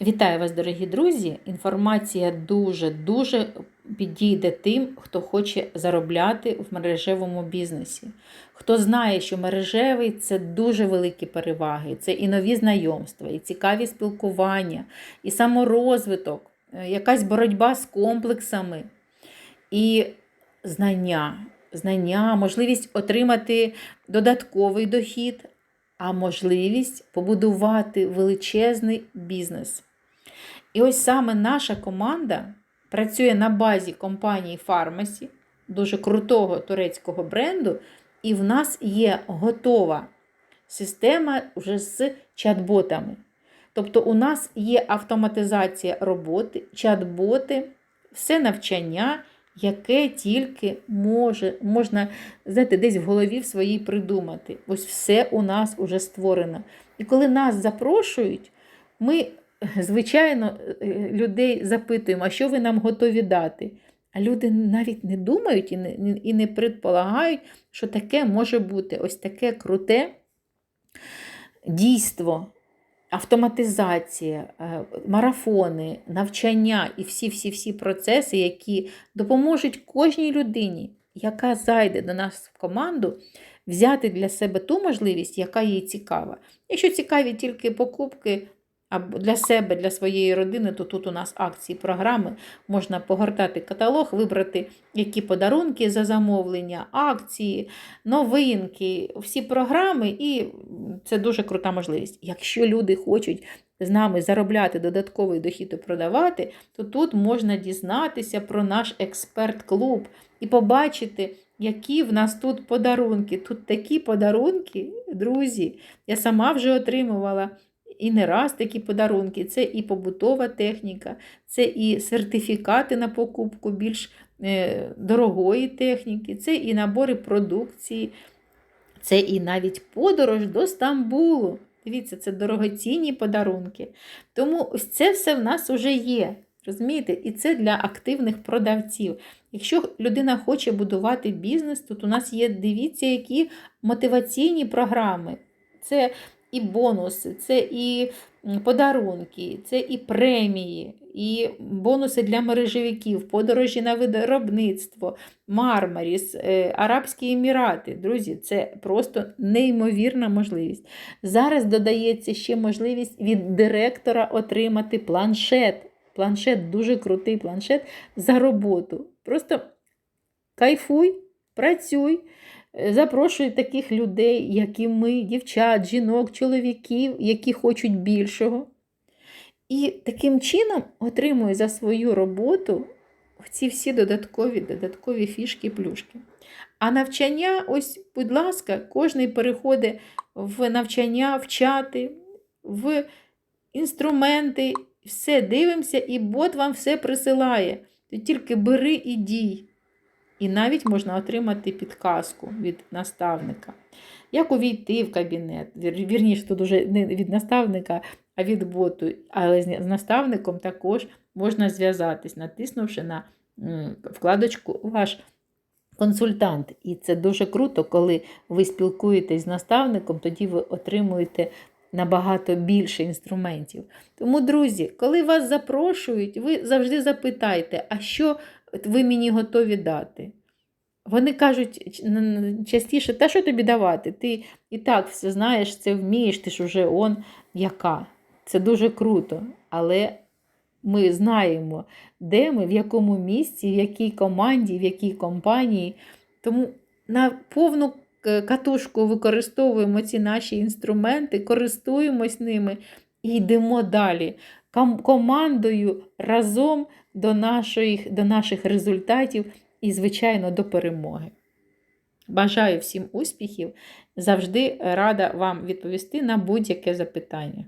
Вітаю вас, дорогі друзі! Інформація дуже-дуже підійде тим, хто хоче заробляти в мережевому бізнесі. Хто знає, що мережевий це дуже великі переваги, це і нові знайомства, і цікаві спілкування, і саморозвиток, е, якась боротьба з комплексами, і знання, знання, можливість отримати додатковий дохід, а можливість побудувати величезний бізнес. І ось саме наша команда працює на базі компанії Pharmacy, дуже крутого турецького бренду, і в нас є готова система вже з чат-ботами. Тобто у нас є автоматизація роботи, чат-боти, все навчання, яке тільки може, можна знаєте, десь в голові в своїй придумати. Ось все у нас вже створено. І коли нас запрошують, ми звичайно, е, людей запитуємо, а що ви нам готові дати? А люди навіть не думають і не, і не предполагають, що таке може бути ось таке круте дійство, автоматизація, е, марафони, навчання і всі-всі-всі процеси, які допоможуть кожній людині, яка зайде до нас в команду, взяти для себе ту можливість, яка їй цікава. Якщо цікаві тільки покупки, для себе, для своєї родини, то тут у нас акції, програми. Можна погортати каталог, вибрати, які подарунки за замовлення, акції, новинки, всі програми, і це дуже крута можливість. Якщо люди хочуть з нами заробляти додатковий дохід і продавати, то тут можна дізнатися про наш експерт-клуб і побачити. Які в нас тут подарунки? Тут такі подарунки, друзі. Я сама вже отримувала і не раз такі подарунки. Це і побутова техніка, це і сертифікати на покупку більш е, дорогої техніки, це і набори продукції, це і навіть подорож до Стамбулу. Дивіться, це дорогоцінні подарунки. Тому ось це все в нас вже є. Розумієте? І це для активних продавців. Якщо людина хоче будувати бізнес, тут у нас є, дивіться, які мотиваційні програми. Це і бонуси, це і подарунки, це і премії, і бонуси для мережевиків, подорожі на виробництво, Мармаріс, е, Арабські Емірати. Друзі, це просто неймовірна можливість. Зараз додається ще можливість від директора отримати планшет. Планшет дуже крутий планшет за роботу. Просто кайфуй, працюй. Запрошую таких людей, як і ми, дівчат, жінок, чоловіків, які хочуть більшого. І таким чином отримую за свою роботу ці всі додаткові додаткові фішки плюшки. А навчання, ось, будь ласка, кожен переходить в навчання, в чати, в інструменти, все дивимося, і бот вам все присилає. Ти тільки бери і дій. І навіть можна отримати підказку від наставника. Як увійти в кабінет? Вірніше, тут уже не від наставника, а від боту. Але з наставником також можна зв'язатись, натиснувши на вкладочку Ваш консультант. І це дуже круто, коли ви спілкуєтесь з наставником, тоді ви отримуєте набагато більше інструментів. Тому, друзі, коли вас запрошують, ви завжди запитайте, а що ви мені готові дати? Вони кажуть частіше, та що тобі давати? Ти і так все знаєш, це вмієш, ти ж уже он яка. Це дуже круто. Але ми знаємо, де ми, в якому місці, в якій команді, в якій компанії. Тому на повну катушку використовуємо ці наші інструменти, користуємось ними і йдемо далі. Командою разом до наших, до наших результатів і, звичайно, до перемоги. Бажаю всім успіхів! Завжди рада вам відповісти на будь-яке запитання.